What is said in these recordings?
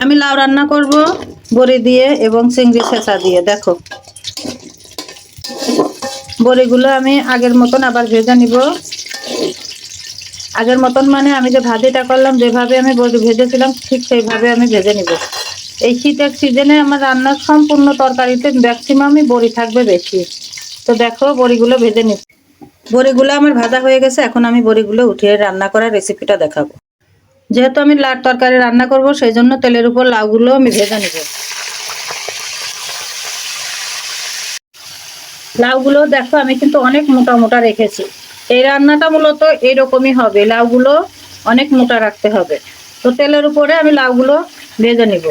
আমি লাউ রান্না করব, বড়ি দিয়ে এবং চিংড়ি ছেঁচা দিয়ে, দেখো। বড়িগুলো আমি আগের মতন আবার ভেজে নিব। আগের মতন মানে আমি যে ভাজিটা করলাম, যেভাবে আমি ভেজেছিলাম, ঠিক সেইভাবে আমি ভেজে নিব। এই শীতের সিজনে আমার রান্নার সম্পূর্ণ তরকারিতে ম্যাক্সিমামই বড়ি থাকবে বেশি। তো দেখো, বড়িগুলো ভেজে নিচ্ছি। বড়িগুলো আমার ভাজা হয়ে গেছে, এখন আমি বড়িগুলো উঠিয়ে রান্না করার রেসিপিটা দেখাবো। যেহেতু আমি লাউ তরকারি রান্না করব, সেই জন্য তেলের উপর লাউগুলো আমি ভেজে নেব। লাউগুলো দেখো, আমি কিন্তু অনেক মোটা মোটা রেখেছি। এই রান্নাটা মূলত এইরকমই হবে, লাউগুলো অনেক মোটা রাখতে হবে। তো তেলের উপরে আমি লাউগুলো ভেজে নিব।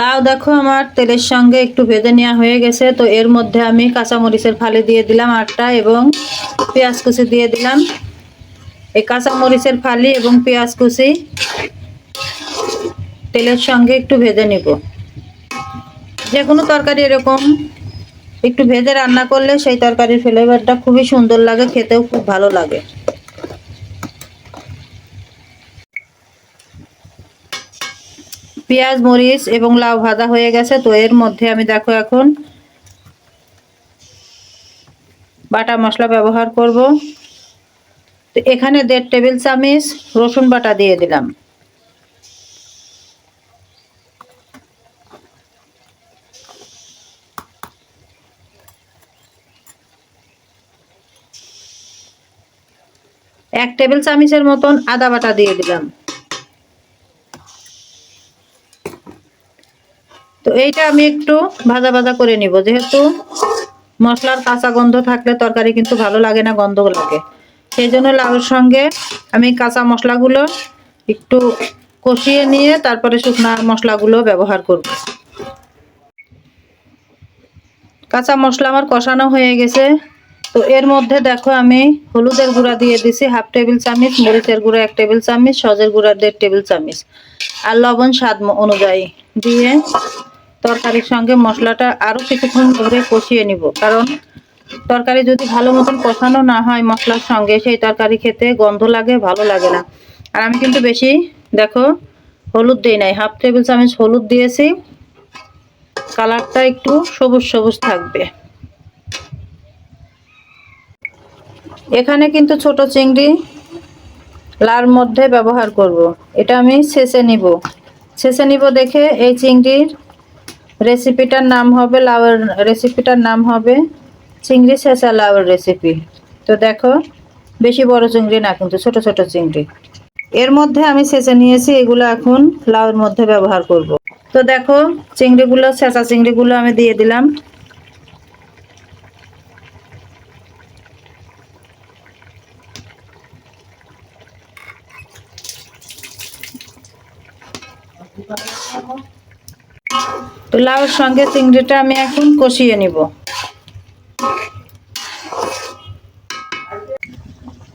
লাউ দেখো, আমার তেলের সঙ্গে একটু ভেজে নেওয়া হয়ে গেছে। তো এর মধ্যে আমি কাঁচামরিচের ফালি দিয়ে দিলাম আটটা এবং পেঁয়াজ কুচি দিয়ে দিলাম। এই কাঁচামরিচের ফালি এবং পেঁয়াজ কুচি তেলের সঙ্গে একটু ভেজে নিব। যে কোনো তরকারি এরকম একটু ভেজে রান্না করলে সেই তরকারির ফ্লেভারটা খুবই সুন্দর লাগে, খেতেও খুব ভালো লাগে। পেঁয়াজ, মরিচ এবং লাউ ভাজা হয়ে গেছে, তো এর মধ্যে আমি দেখো এখন বাটা মশলা ব্যবহার করব। তো এখানে দেড় টেবিল চামচ রসুন বাটা দিয়ে দিলাম। এক টেবিল চামচের মতন আদা বাটা দিয়ে দিলাম। তো এইটা আমি একটু ভাজা ভাজা করে নিব, যেহেতু মশলার কাঁচা গন্ধ থাকলে তরকারি কিন্তু ভালো লাগে না, গন্ধ লাগে। সেই জন্য লাউর সঙ্গে আমি কাঁচা মশলাগুলো একটু কষিয়ে নিয়ে তারপরে শুকনা মশলাগুলো ব্যবহার করব। কাঁচা মশলা আমার কষানো হয়ে গেছে। তো এর মধ্যে দেখো আমি হলুদের গুঁড়া দিয়ে দিছি হাফ টেবিল চামচ, মরিচের গুঁড়া এক টেবিল চামচ, সজের গুঁড়া দেড় টেবিল চামচ আর লবণ স্বাদ অনুযায়ী দিয়ে তরকারির সঙ্গে মশলাটা আরও কিছুক্ষণ ধরে কষিয়ে নিব। কারণ তরকারি যদি ভালো মতন কষানো না হয় মশলার সঙ্গে, সেই তরকারি খেতে গন্ধ লাগে, ভালো লাগে না। আর আমি কিন্তু বেশি, দেখো, হলুদ দিই নাই। হাফ টেবিল চামচ হলুদ দিয়েছি। কালারটা একটু সবুজ সবুজ থাকবে। এখানে কিন্তু ছোট চিংড়ি লার মধ্যে ব্যবহার করব। এটা আমি ছেঁচে নিব। ছেঁচে নিব দেখে এই চিংড়ির রেসিপিটার নাম হবে, লাউয়ের রেসিপিটার নাম হবে চিংড়ি ছেঁচা লাউয়ের রেসিপি তো দেখো, বেশি বড় চিংড়ি না, কিন্তু ছোট ছোট চিংড়ি। এর মধ্যে আমি ছেঁচে নিয়েছি, এগুলো এখন লাউয়ের মধ্যে ব্যবহার করব। তো দেখো, চিংড়িগুলো ছেঁচা চিংড়িগুলো আমি দিয়ে দিলাম। তো লাউর সঙ্গে চিংড়িটা আমি এখন কষিয়ে নিব।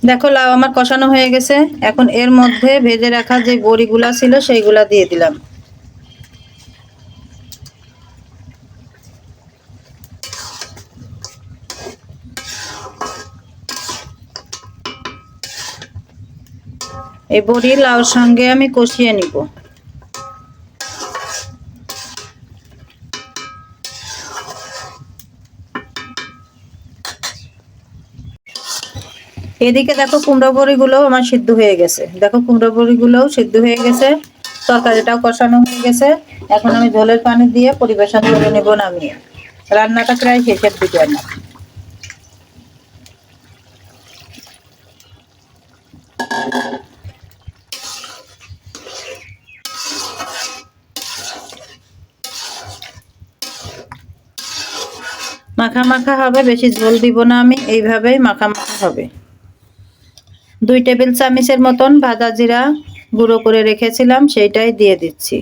দেখো লাউ আমার কষানো হয়ে গেছে। এখন এর মধ্যে ভেজে রাখা যে বড়িগুলা ছিল সেইগুলা দিয়ে দিলাম। এই বড়ি লাউর সঙ্গে আমি কষিয়ে নিব। এদিকে দেখো কুমড়ো বড়িগুলোও আমার সিদ্ধ হয়ে গেছে। দেখো কুমড়ো বড়িগুলোও সিদ্ধ হয়ে গেছে, তরকারিটাও কষানো হয়ে গেছে। এখন আমি ঝোলের পানি দিয়ে পরিবেশন করে নেব নামিয়ে। রান্নাটা প্রায় শেষের দিকে আমার। মাখা মাখা হবে, বেশি ঝোল দিব না আমি, এইভাবেই মাখা মাখা হবে। দুই টেবিল চামচের মতন ভাজা জিরা গুঁড়ো করে রেখেছিলাম, সেইটাই দিয়ে দিচ্ছি।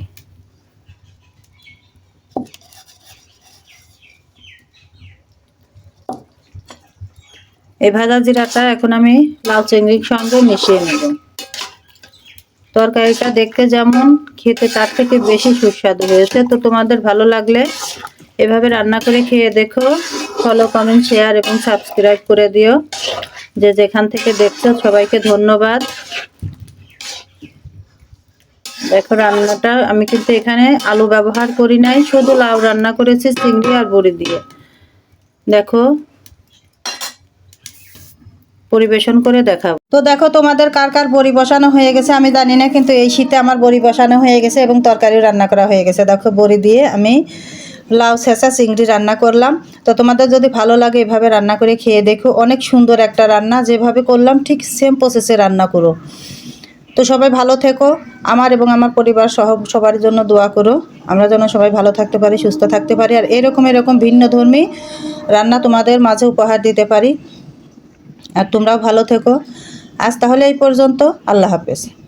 এই ভাজা জিরাটা এখন আমি লাউ চিংড়ির সঙ্গে মিশিয়ে নেব। তরকারিটা দেখতে যেমন খেতে তার থেকে বেশি সুস্বাদু হয়েছে। তো তোমাদের ভালো লাগলে এভাবে রান্না করে খেয়ে দেখো। ফলো কমেন্ট শেয়ার এবং সাবস্ক্রাইব করে দিও। যে যেখান থেকে দেখছ সবাইকে ধন্যবাদ। দেখো রান্নাটা, আমি কিন্তু এখানে আলু ব্যবহার করি নাই, শুধু লাউ রান্না করেছি, চিংড়ি আর বড়ি দিয়ে। দেখো, পরিবেশন করে দেখাবো। তো দেখো তোমাদের কার কার বড়ি বসানো হয়ে গেছে, আমি জানি না, কিন্তু এই শীতে আমার বড়ি বসানো হয়ে গেছে এবং তরকারিও রান্না করা হয়ে গেছে। দেখো, বড়ি দিয়ে আমি লাউ ছেঁচা চিংড়ি রান্না করলাম। তো তোমাদের যদি ভালো লাগে এভাবে রান্না করে খেয়ে দেখো, অনেক সুন্দর একটা রান্না, যেভাবে করলাম ঠিক সেম প্রসেসে রান্না করো। তো সবাই ভালো থেকো, আমার এবং আমার পরিবার সহ সবার জন্য দোয়া করো। আমরা যেন সবাই ভালো থাকতে পারি, সুস্থ থাকতে পারি, আর এরকম এরকম ভিন্ন ধর্মী রান্না তোমাদের মাঝে উপহার দিতে পারি। আর তোমরাও ভালো থেকো। আজ তাহলে এই পর্যন্ত, আল্লাহ হাফেজ।